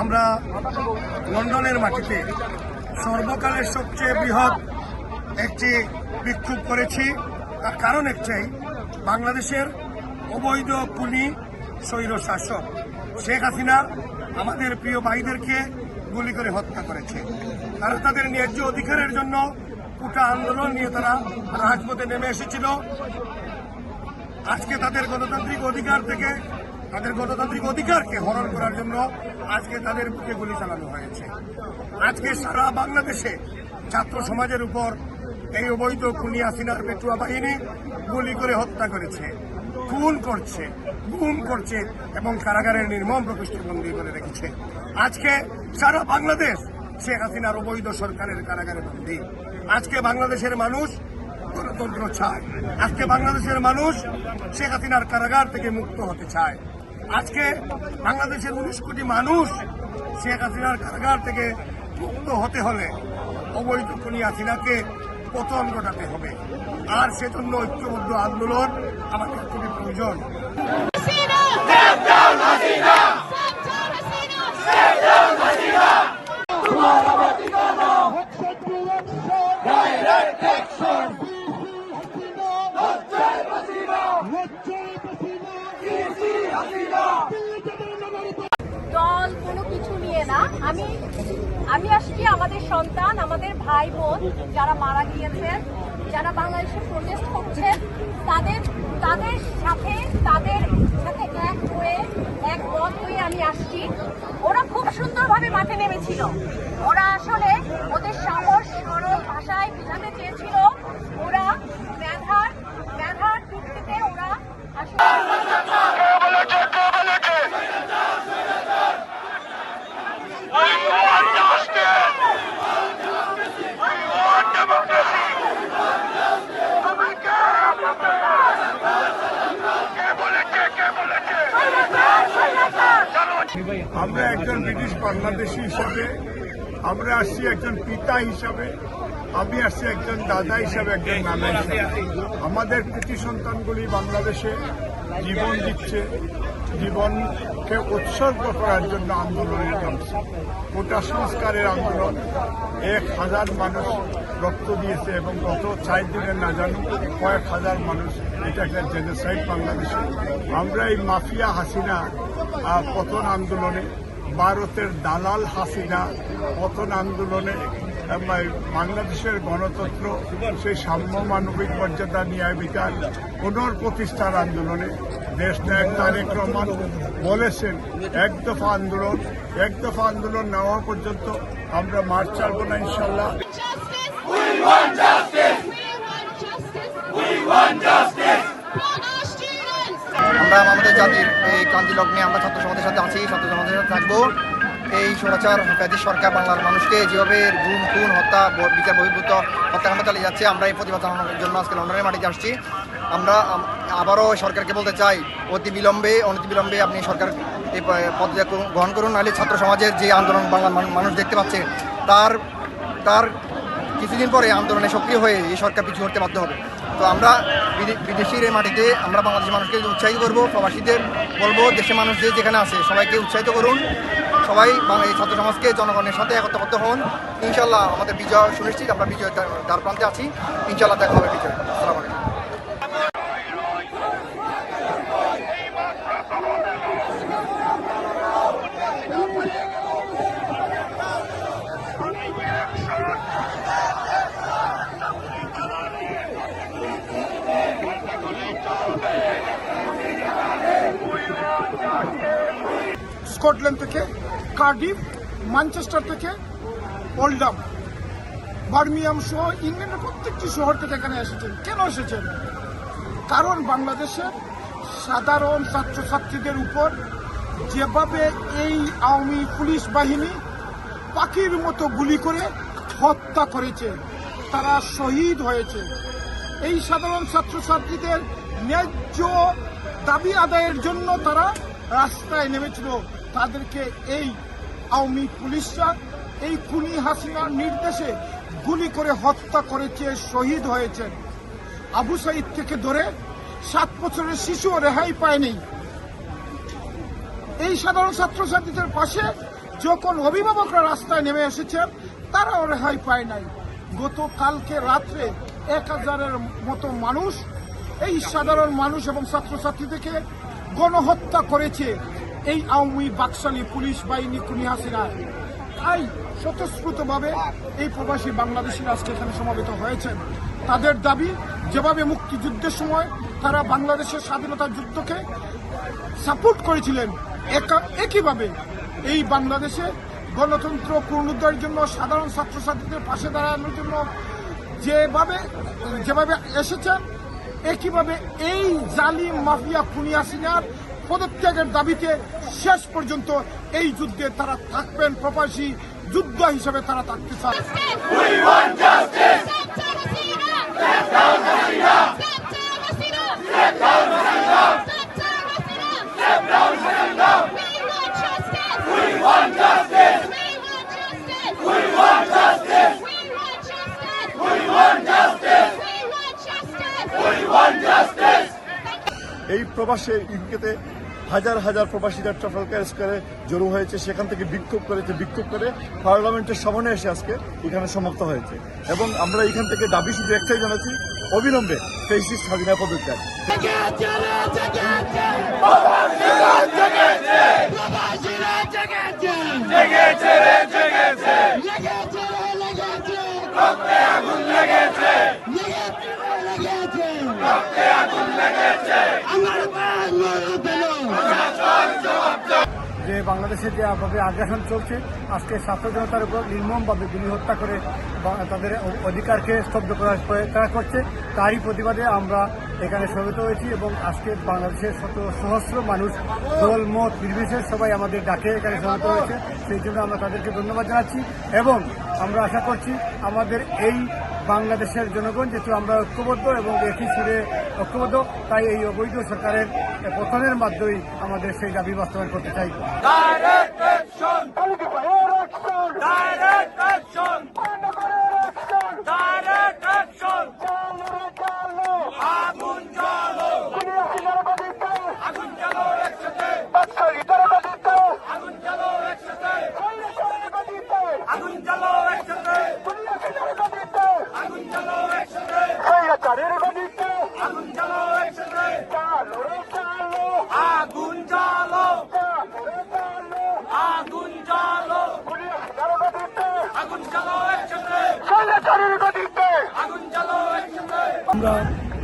আমরা লন্ডনের মাটিতে সর্বকালের সবচেয়ে বৃহৎ একটি বিক্ষোভ করেছি। তার কারণ একটাই, বাংলাদেশের অবৈধ কুলি স্বৈর শাসক শেখ হাসিনা আমাদের প্রিয় ভাইদেরকে গুলি করে হত্যা করেছে। তারা তাদের ন্যায্য অধিকারের জন্য কোটা আন্দোলন নিয়ে তারা রাজপথে নেমে এসেছিল। আজকে তাদের গণতান্ত্রিক অধিকার থেকে তাদের গণতান্ত্রিক অধিকারকে হরণ করার জন্য আজকে তাদের বুকে গুলি চালানো হয়েছে। আজকে সারা বাংলাদেশে ছাত্র সমাজের উপর এই অবৈধ খুনি হাসিনার পেটুয়া বাহিনী গুলি করে হত্যা করেছে, খুন করছে, গুম করছে এবং কারাগারের নির্মম প্রকৃষ্ট বন্দী করে রেখেছে। আজকে সারা বাংলাদেশ শেখ হাসিনার অবৈধ সরকারের কারাগারে বন্দী। আজকে বাংলাদেশের মানুষ গণতন্ত্র চায়। আজকে বাংলাদেশের মানুষ শেখ হাসিনার কারাগার থেকে মুক্ত হতে চায়। আজকে বাংলাদেশের উনিশ কোটি মানুষ শেখ হাসিনার কারাগার থেকে মুক্ত হতে হলে অবৈধ খুনি হাসিনাকে পতন ঘটাতে হবে। আর সেজন্য ঐক্যবদ্ধ আন্দোলন আমাদের খুবই প্রয়োজন Hasina! Step down, Hasina! Step down, Hasina! Step down, Hasina! দল কোনো কিছু নিয়ে না আমি আমি আসছি আমাদের সন্তান আমাদের ভাই বোন যারা মারা গিয়েছেন যারা বাংলাদেশে প্রোটেস্ট করছেন তাদের তাদের সাথে তাদের সাথে এক হয়ে, এক মত হয়ে আমি আসছি। ওরা খুব সুন্দরভাবে মাঠে নেমেছিল। ওরা আসলে ওদের সাহস, সরল ভাষায় বোঝাতে চেয়েছিল ওরা মেধার মেধার ভিত্তিতে ওরা আসলে We want justice! We want democracy! তুমি কে কে বলেছে কে বলেছে চলো আমরা একজন ব্রিটিশ বাংলাদেশি হিসাবে, আমরা আসছি একজন পিতা হিসাবে, আমি আসছি একজন দাদা হিসাবে, একজন নানা হিসাবে। আমাদের কৃতি সন্তানগুলি বাংলাদেশে জীবন দিচ্ছে, জীবনকে উৎসর্গ করার জন্য আন্দোলনে নামছে কোটা সংস্কারের আন্দোলন, এক হাজার মানুষ রক্ত দিয়েছে এবং গত চার দিনের না জানো কয়েক হাজার মানুষ এটা একটা জেনোসাইড বাংলাদেশে। আমরা এই মাফিয়া হাসিনা পতন আন্দোলনে, ভারতের দালাল হাসিনা পতন আন্দোলনে বাংলাদেশের গণতন্ত্র, সেই সাম্য মানবিক মর্যাদা ন্যায় বিচার, পুনর্প্রতিষ্ঠার আন্দোলনে দেশ নায়ক তারেক বলেছেন, এক দফা আন্দোলন, এক দফা আন্দোলন নেওয়া পর্যন্ত আমরা মার্চ ছাড়বো না, ইনশাল্লাহ! আমরা আমাদের জাতির এই ক্রান্তি লগ্নে আমরা ছাত্র সমাজের সাথে আছি, ছাত্র সমাজের সাথে থাকব এই স্বৈরাচার ফ্যাসিস্ট সরকার বাংলার মানুষকে যেভাবে গুম, খুন, হত্যা বিচার বহির্ভূত হত্যাকাণ্ড চালিয়ে যাচ্ছে, আমরা এই প্রতিবাদ জানানোর জন্য আজকে লন্ডনের মাটিতে আসছি আমরা আবারও সরকারকে বলতে চাই অতি বিলম্বে অনতি বিলম্বে আপনি সরকার এই গ্রহণ করুন, নাহলে ছাত্র সমাজের যে আন্দোলন বাংলা মানুষ দেখতে পাচ্ছে, তার তার কিছুদিন পরে আন্দোলনে সক্রিয় হয়ে এই সরকার পিছু হতে বাধ্য হবে। তো আমরা বিদে- বিদেশির এই মাটিতে আমরা বাংলাদেশের মানুষকে উৎসাহিত করব, প্রবাসীদের বলব, দেশের মানুষ যে যেখানে আছে, সবাইকে উৎসাহিত করুন। সবাই এই ছাত্র সমাজকে জনগণের সাথে একত্রবদ্ধ হন। ইনশাল্লাহ আমাদের বিজয় সুনিশ্চিত, আমরা বিজয় দ্বার প্রান্তে আছি। ইনশাল্লাহ দেখা হবে বিজয়। স্কটল্যান্ড থেকে, কার্ডিফ, ম্যানচেস্টার থেকে, ওল্ডাম, বার্মিয়াম সহ ইংল্যান্ডের প্রত্যেকটি শহর থেকে এখানে এসেছেন, কেন এসেছেন? কারণ বাংলাদেশের সাধারণ ছাত্রছাত্রীদের উপর যেভাবে এই আওয়ামী পুলিশ বাহিনী পাখির মতো গুলি করে হত্যা করেছে, তারা শহীদ হয়েছে। এই সাধারণ ছাত্রছাত্রীদের ন্যায্য দাবি আদায়ের জন্য তারা রাস্তায় নেমেছিল। তাদেরকে এই আওয়ামী পুলিশরা, এই খুনি হাসিনার নির্দেশে গুলি করে হত্যা করেছে, শহীদ হয়েছেন। আবু সাইদ থেকে ধরে সাত বছরের শিশুও রেহাই পায়নি। এই সাধারণ ছাত্রছাত্রীদের পাশে যখন অভিভাবকরা রাস্তায় নেমে এসেছেন তারাও রেহাই পায় নাই। গতকালকে রাত্রে এক হাজারের মতো মানুষ, এই সাধারণ মানুষ এবং ছাত্রছাত্রীদেরকে গণহত্যা করেছে। এই আওয়ামী বাকশালী পুলিশ বাহিনী খুনি হাসিনা। তাই স্বতঃস্ফূর্তভাবে এই প্রবাসী বাংলাদেশিরা আজকে এখানে সমবেত হয়েছেন। তাদের দাবি, যেভাবে মুক্তিযুদ্ধের সময় তারা বাংলাদেশের স্বাধীনতা যুদ্ধকে সাপোর্ট করেছিলেন, একা- একইভাবে এই বাংলাদেশে গণতন্ত্র পুনরুদ্ধারের জন্য, সাধারণ ছাত্রছাত্রীদের পাশে দাঁড়ানোর জন্য যেভাবে যেভাবে এসেছেন, একইভাবে এই জালিম মাফিয়া খুনিয়া সিনার পদত্যাগের দাবিতে শেষ পর্যন্ত এই যুদ্ধে তারা থাকবেন প্রবাসী যুদ্ধ হিসেবে তারা থাকতে চান We want justice! Step down Hasina! Step down Hasina! Step down Hasina! Step down Hasina! Step down Hasina! We want justice! We want justice! We want justice! We want justice! We want justice! We want justice! We want justice! এই প্রবাসে ইউকেতে হাজার হাজার প্রবাসীরা ট্রাফালকার স্কোয়ারে জড়ো হয়েছে সেখান থেকে বিক্ষোভ করেছে বিক্ষোভ করে পার্লামেন্টের সামনে এসে আজকে এখানে সমাপ্ত হয়েছে এবং আমরা এখান থেকে দাবি শুধু একটাই জানাচ্ছি অবিলম্বে ফেসিস স্বাধীনা পদত্যাগ যে বাংলাদেশে যে ভাবে আগ্রাসন চলছে, আজকে ছাত্র জনতার উপর নির্মমভাবে গুলি হত্যা করে তাদের অধিকারকে স্তব্ধ করার প্রয়াস করছে, তারই প্রতিবাদে আমরা এখানে সমবেত হয়েছি এবং আজকে বাংলাদেশের শত, সহস্র মানুষ দল মত নির্বিশেষ সবাই আমাদের ডাকে এখানে সমবেত হয়েছে। সেই জন্য আমরা তাদেরকে ধন্যবাদ জানাচ্ছি এবং আমরা আশা করছি আমাদের এই বাংলাদেশের জনগণ যেহেতু আমরা ঐক্যবদ্ধ এবং একই সুরে ঐক্যবদ্ধ, তাই এই অবৈধ সরকারের পতনের মাধ্যমেই আমাদের সেই দাবি বাস্তবায়ন করতে চাই।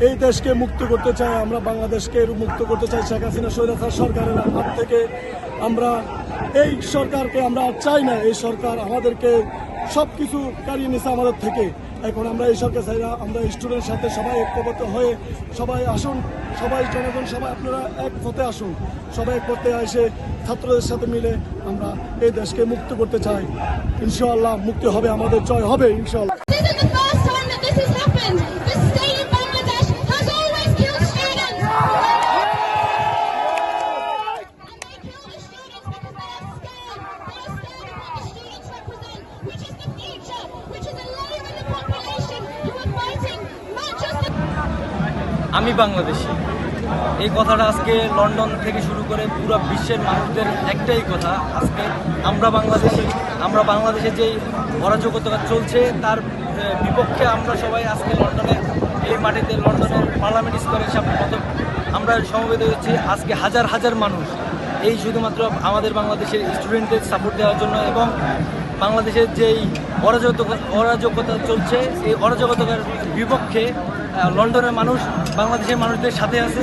এই দেশকে মুক্ত করতে চাই, আমরা বাংলাদেশকে মুক্ত করতে চাই শেখ হাসিনা স্বৈরাচার সরকারের হাত থেকে। আমরা এই সরকারকে আমরা চাই না, এই সরকার আমাদেরকে সব কিছু কারিয়ে নিছে আমাদের থেকে। এখন আমরা এই সরকার চাই না, আমরা স্টুডেন্টের সাথে সবাই ঐক্যবদ্ধ হয়ে সবাই আসুন, সবাই জনগণ, সবাই আপনারা এক পথে আসুন। সবাই এক পথে এসে ছাত্রদের সাথে মিলে আমরা এই দেশকে মুক্ত করতে চাই। ইনশাআল্লাহ মুক্তি হবে, আমাদের জয় হবে, ইনশাআল্লাহ। আমি বাংলাদেশি। এই কথাটা আজকে লন্ডন থেকে শুরু করে পুরো বিশ্বের মানুষদের একটাই কথা, আজকে আমরা বাংলাদেশি। আমরা বাংলাদেশে যেই অরাজকতা চলছে, তার বিপক্ষে আমরা সবাই আজকে লন্ডনে, এই মাটিতে লন্ডনের পার্লামেন্ট স্কোয়ারের সামনে কত আমরা সমবেত হচ্ছি। আজকে হাজার হাজার মানুষ এই শুধুমাত্র আমাদের বাংলাদেশের স্টুডেন্টদের সাপোর্ট দেওয়ার জন্য এবং বাংলাদেশের যেই অরাজকতা অরাজকতা চলছে, এই অরাজকতার বিপক্ষে লন্ডনের মানুষ বাংলাদেশের মানুষদের সাথে আছে।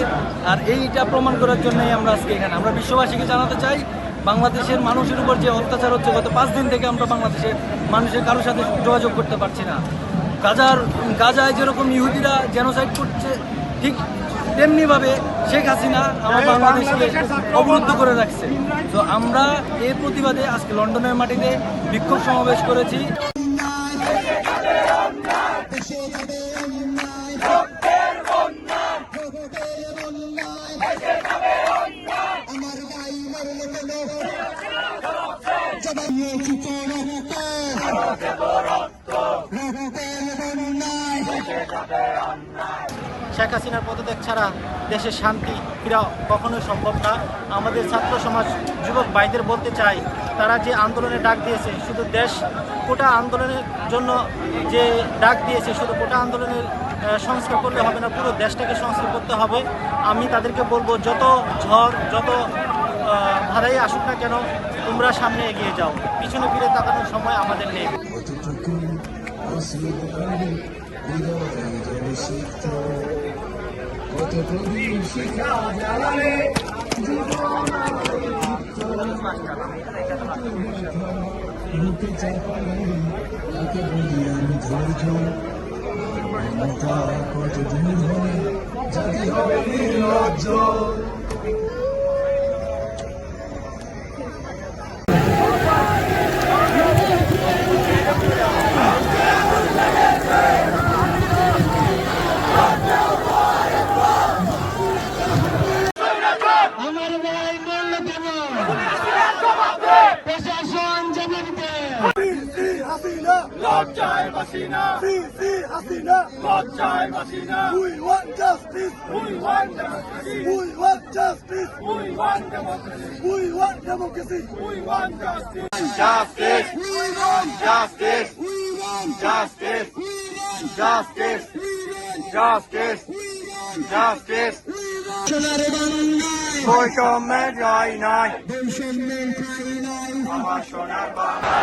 আর এইটা প্রমাণ করার জন্যই আমরা আজকে এখানে। আমরা বিশ্ববাসীকে জানাতে চাই বাংলাদেশের মানুষের উপর যে অত্যাচার হচ্ছে গত পাঁচ দিন থেকে আমরা বাংলাদেশের মানুষের কারোর সাথে যোগাযোগ করতে পারছি না। গাজার গাজায় যেরকম ইহুদিরা জেনোসাইড করছে ঠিক তেমনিভাবে শেখ হাসিনা আমার বাংলাদেশকে অবরুদ্ধ করে রাখছে। তো আমরা এর প্রতিবাদে আজকে লন্ডনের মাটিতে বিক্ষোভ সমাবেশ করেছি। শেখ হাসিনার পদত্যাগ ছাড়া দেশের শান্তি ফিরা কখনোই সম্ভব না। আমাদের ছাত্র সমাজ, যুবক ভাইদের বলতে চাই, তারা যে আন্দোলনে ডাক দিয়েছে, শুধু দেশ কোটা আন্দোলনের জন্য যে ডাক দিয়েছে, শুধু কোটা আন্দোলনের সংস্কার করলে হবে না, পুরো দেশটাকে সংস্কার করতে হবে। আমি তাদেরকে বলব, যত ঝড়, যত ভাড়াই আসুক না কেন, তোমরা সামনে এগিয়ে যাও। পিছনে ফিরে তাকানোর সময় আমাদের নেই। আমার লজ্জায় বাসিনা সি সি হাসিনা লজ্জায় বাসিনা we want justice we want democracy we want justice we want democracy we want democracy we want justice Justice! Justice! Justice! Justice! Justice! Justice! বৈষম্যে জয় নাই আমার সোনার বাংলা